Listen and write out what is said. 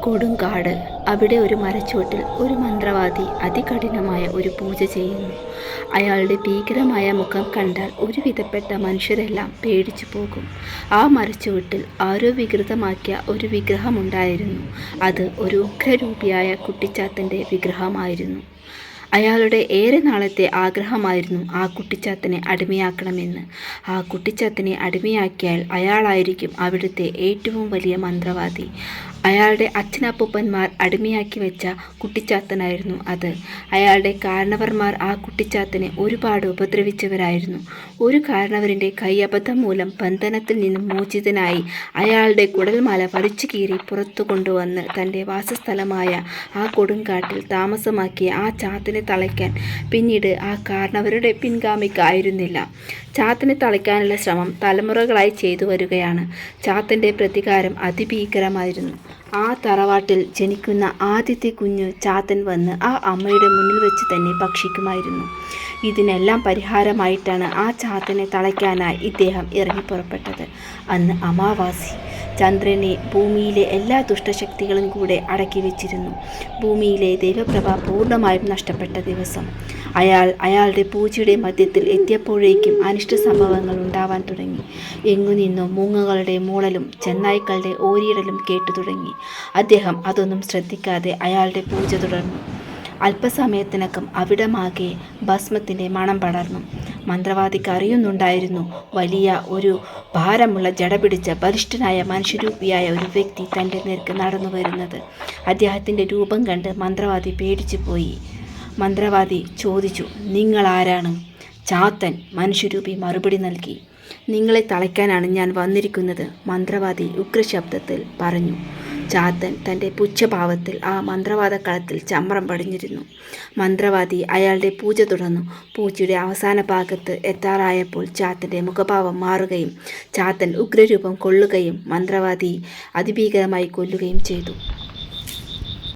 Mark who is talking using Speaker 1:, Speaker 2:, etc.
Speaker 1: കൊടുങ്കാട് അവിടെ ഒരു മരച്ചുവട്ടിൽ ഒരു മന്ത്രവാദി അതികഠിനമായ ഒരു പൂജ ചെയ്യുന്നു. അയാളുടെ ഭീകരമായ മുഖം കണ്ടാൽ ഒരുവിധപ്പെട്ട മനുഷ്യരെല്ലാം പേടിച്ചു പോകും. ആ മരച്ചുവട്ടിൽ ആരോ വികൃതമാക്കിയ ഒരു വിഗ്രഹമുണ്ടായിരുന്നു. അത് ഒരു ഉഗ്രരൂപിയായ കുട്ടിച്ചാത്തന്റെ വിഗ്രഹമായിരുന്നു. അയാളുടെ ഏറെ നാളത്തെ ആഗ്രഹമായിരുന്നു ആ കുട്ടിച്ചാത്തനെ അടിമയാക്കണമെന്ന്. ആ കുട്ടിച്ചാത്തനെ അടിമയാക്കിയാൽ അയാളായിരിക്കും അവിടുത്തെ ഏറ്റവും വലിയ മന്ത്രവാദി. അയാളുടെ അച്ഛനപ്പൂപ്പന്മാർ അടിമയാക്കി വെച്ച കുട്ടിച്ചാത്തനായിരുന്നു അത്. അയാളുടെ കാരണവർമാർ ആ കുട്ടിച്ചാത്തനെ ഒരുപാട് ഉപദ്രവിച്ചവരായിരുന്നു. ഒരു കാരണവരിന്റെ കൈയബദ്ധം മൂലം ബന്ധനത്തിൽ നിന്നും മോചിതനായി അയാളുടെ കുടൽമാല വലിച്ചു കീറി പുറത്തു കൊണ്ടുവന്ന് തന്റെ വാസസ്ഥലമായ ആ കൊടുങ്കാട്ടിൽ താമസമാക്കിയ ആ ചാത്തനെ തളയ്ക്കാൻ പിന്നീട് ആ കാരണവരുടെ പിൻഗാമിക്കായിരുന്നില്ല ചാത്തിനെ തളയ്ക്കാനുള്ള ശ്രമം തലമുറകളായി ചെയ്തു വരികയാണ്. ചാത്തന്റെ പ്രതികാരം അതിഭീകരമായിരുന്നു. ആ തറവാട്ടിൽ ജനിക്കുന്ന ആദ്യത്തെ കുഞ്ഞ് ചാത്തൻ വന്ന് ആ അമ്മയുടെ മുന്നിൽ വെച്ച് തന്നെ ഭക്ഷിക്കുമായിരുന്നു. ഇതിനെല്ലാം പരിഹാരമായിട്ടാണ് ആ ചാത്തനെ തളയ്ക്കാനായി ഇദ്ദേഹം ഇറങ്ങി പുറപ്പെട്ടത്. അന്ന് അമാവാസി. ചന്ദ്രനെ ഭൂമിയിലെ എല്ലാ ദുഷ്ടശക്തികളും കൂടെ അടക്കി വെച്ചിരുന്നു. ഭൂമിയിലെ ദൈവപ്രഭ പൂർണമായും നഷ്ടപ്പെട്ട ദിവസം. അയാൾ അയാളുടെ പൂജയുടെ മധ്യത്തിൽ എത്തിയപ്പോഴേക്കും അനിഷ്ട സംഭവങ്ങൾ ഉണ്ടാവാൻ തുടങ്ങി. എങ്ങു നിന്നും മൂങ്ങകളുടെ മൂളലും ചെന്നായ്ക്കളുടെ ഓരിയിടലും കേട്ടു തുടങ്ങി അദ്ദേഹം അതൊന്നും ശ്രദ്ധിക്കാതെ അയാളുടെ പൂജ തുടർന്നു. അല്പസമയത്തിനകം അവിടമാകെ ഭസ്മത്തിന്റെ മണം പടർന്നു. മന്ത്രവാദിക്ക് അറിയുന്നുണ്ടായിരുന്നു വലിയ ഒരു ഭാരമുള്ള ജട പിടിച്ച ബലിഷ്ഠനായ മനുഷ്യരൂപിയായ ഒരു വ്യക്തി തന്റെ നേർക്ക് നടന്നു വരുന്നത്. അദ്ദേഹത്തിന്റെ രൂപം കണ്ട് മന്ത്രവാദി പേടിച്ചു പോയി. മന്ത്രവാദി ചോദിച്ചു നിങ്ങൾ ആരാണ്? ചാത്തൻ മനുഷ്യരൂപി മറുപടി നൽകി. നിങ്ങളെ തളയ്ക്കാനാണ് ഞാൻ വന്നിരിക്കുന്നത് മന്ത്രവാദി ഉഗ്രശബ്ദത്തിൽ പറഞ്ഞു. ചാത്തൻ തന്റെ പുച്ഛഭാവത്തിൽ ആ മന്ത്രവാദക്കളത്തിൽ ചമ്രം പടിഞ്ഞിരുന്നു. മന്ത്രവാദി അയാളുടെ പൂജ തുടർന്നു. പൂജയുടെ അവസാന ഭാഗത്ത് എത്താറായപ്പോൾ ചാത്തന്റെ മുഖഭാവം മാറുകയും ചാത്തൻ ഉഗ്രരൂപം കൊള്ളുകയും മന്ത്രവാദി അതിഭീകരമായി കൊല്ലുകയും ചെയ്തു.